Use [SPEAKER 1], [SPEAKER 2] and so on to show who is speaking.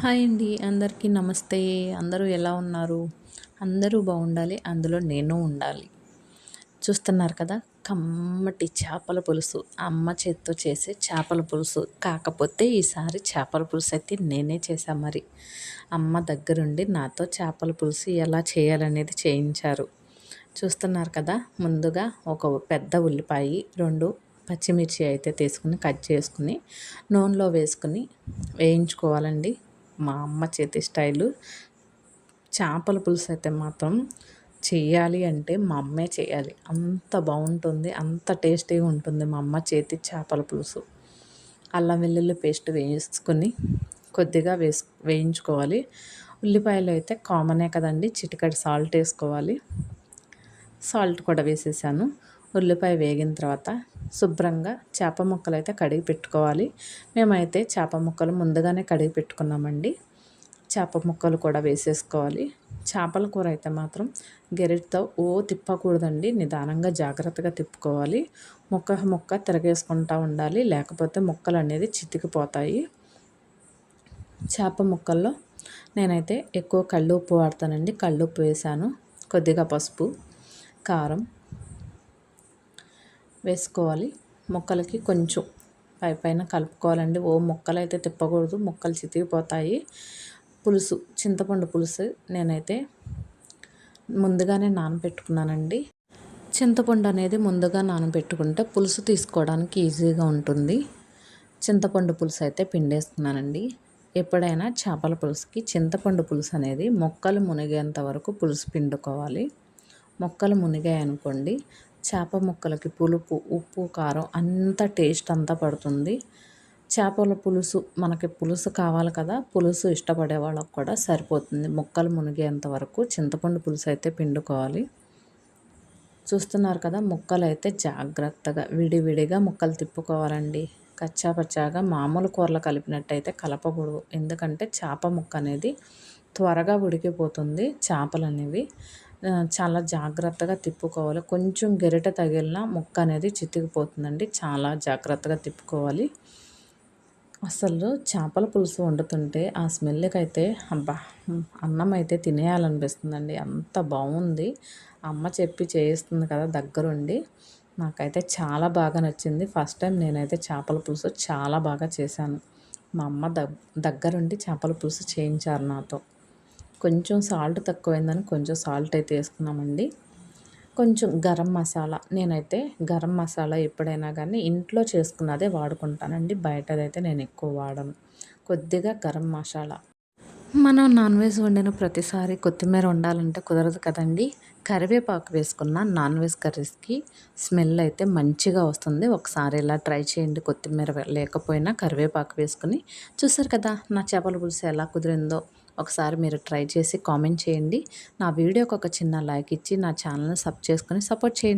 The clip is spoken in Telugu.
[SPEAKER 1] హాయ్ అండి. అందరికీ నమస్తే. అందరూ ఎలా ఉన్నారు? అందరూ బాగుండాలి. అందులో నేను ఉండాలి. చూస్తున్నారు కదా కమ్మటి చేపల పులుసు. అమ్మ చేత్తో చేసే చేపల పులుసు. కాకపోతే ఈసారి చేపల పులుసు అయితే నేనే చేశాను మరి. అమ్మ దగ్గరుండి నాతో చేపల పులుసు ఎలా చేయాలనేది చేయించారు. చూస్తున్నారు కదా ముందుగా ఒక పెద్ద ఉల్లిపాయ రెండు పచ్చిమిర్చి అయితే తీసుకుని కట్ చేసుకుని నూనెలో వేసుకుని వేయించుకోవాలండి. మా అమ్మ చేతి స్టైలు. చేపల పులుసు అయితే మాత్రం చేయాలి అంటే మా అమ్మే చేయాలి. అంత బాగుంటుంది అంత టేస్టీగా ఉంటుంది మా అమ్మ చేతి చేపల పులుసు. అల్లం వెల్లుల్లి పేస్ట్ వేసుకొని కొద్దిగా వేసు వేయించుకోవాలి. ఉల్లిపాయలు అయితే కామనే కదండి చిటికడి సాల్ట్ వేసుకోవాలి. సాల్ట్ కూడా వేసేసాను. ఉల్లిపాయ వేగిన తర్వాత శుభ్రంగా చేప ముక్కలు అయితే కడిగి పెట్టుకోవాలి. మేమైతే చేప ముక్కలు ముందుగానే కడిగి పెట్టుకున్నామండి. చేప ముక్కలు కూడా వేసేసుకోవాలి. చేపల కూర అయితే మాత్రం గెరెట్తో ఓ తిప్పకూడదండి. నిదానంగా జాగ్రత్తగా తిప్పుకోవాలి. ముక్క ముక్క తిరగేసుకుంటూ ఉండాలి. లేకపోతే ముక్కలు అనేది చితికిపోతాయి. చేప ముక్కల్లో నేనైతే ఎక్కువ కళ్ళు ఉప్పు వాడతానండి. కళ్ళు ఉప్పు వేసాను. కొద్దిగా పసుపు కారం వేసుకోవాలి. మొక్కలకి కొంచెం పై పైన కలుపుకోవాలండి. ఓ మొక్కలు అయితే తిప్పకూడదు. మొక్కలు చితికిపోతాయి. పులుసు చింతపండు పులుసు నేనైతే ముందుగానే నానబెట్టుకున్నానండి. చింతపండు అనేది ముందుగా నానబెట్టుకుంటే పులుసు తీసుకోవడానికి ఈజీగా ఉంటుంది. చింతపండు పులుసు అయితే పిండేసుకున్నానండి. ఎప్పుడైనా చేపల పులుసుకి చింతపండు పులుసు అనేది మొక్కలు మునిగేంత వరకు పులుసు పిండుకోవాలి. మొక్కలు మునిగాయి అనుకోండి చేప ముక్కలకి పులుపు ఉప్పు కారం అంత టేస్ట్ అంతా పడుతుంది. చేపల పులుసు మనకి పులుసు కావాలి కదా పులుసు ఇష్టపడే వాళ్ళకు కూడా సరిపోతుంది. ముక్కలు మునిగేంత వరకు చింతపండు పులుసు అయితే పిండుకోవాలి. చూస్తున్నారు కదా ముక్కలు అయితే జాగ్రత్తగా విడివిడిగా ముక్కలు తిప్పుకోవాలండి. కచ్చా పచ్చాగా మామూలు కూరలు కలిపినట్టయితే కలపకూడదు. ఎందుకంటే చేప ముక్క అనేది త్వరగా ఉడికిపోతుంది చేపలు అనేవి చాలా జాగ్రత్తగా తిప్పుకోవాలి. కొంచెం గెరిట తగిలిన ముక్క అనేది చితికిపోతుందండి. చాలా జాగ్రత్తగా తిప్పుకోవాలి. అసలు చేపల పులుసు వండుతుంటే ఆ స్మెల్కి అయితే అబ్బా అన్నం అయితే తినేయాలనిపిస్తుందండి. అంత బాగుంది. అమ్మ చెప్పి చేయిస్తుంది కదా దగ్గరుండి. నాకైతే చాలా బాగా నచ్చింది. ఫస్ట్ టైం నేనైతే చేపల పులుసు చాలా బాగా చేశాను. మా అమ్మ దగ్గరుండి చేపల పులుసు చేయించారు నాతో. కొంచెం సాల్ట్ తక్కువైందని కొంచెం సాల్ట్ అయితే వేసుకున్నామండి. కొంచెం గరం మసాలా నేనైతే గరం మసాలా ఎప్పుడైనా కానీ ఇంట్లో చేసుకున్నదే వాడుకుంటానండి. బయటదైతే నేను ఎక్కువ వాడను. కొద్దిగా గరం మసాలా. మనం నాన్ వెజ్ వండిన ప్రతిసారి కొత్తిమీర వండాలంటే కుదరదు కదండి. కరివేపాకు వేసుకున్న నాన్ వెజ్ కర్రీస్కి స్మెల్ అయితే మంచిగా వస్తుంది. ఒకసారి ఇలా ట్రై చేయండి కొత్తిమీర లేకపోయినా కరివేపాకు వేసుకుని. చూసారు కదా నా చేపల పులుసు ఎలా కుదిరిందో. ఒకసారి మీరు ట్రై చేసి కామెంట్ చేయండి. నా వీడియోకి ఒక చిన్న లైక్ ఇచ్చి నా ఛానల్ని సబ్ చేసుకొని సపోర్ట్ చేయండి.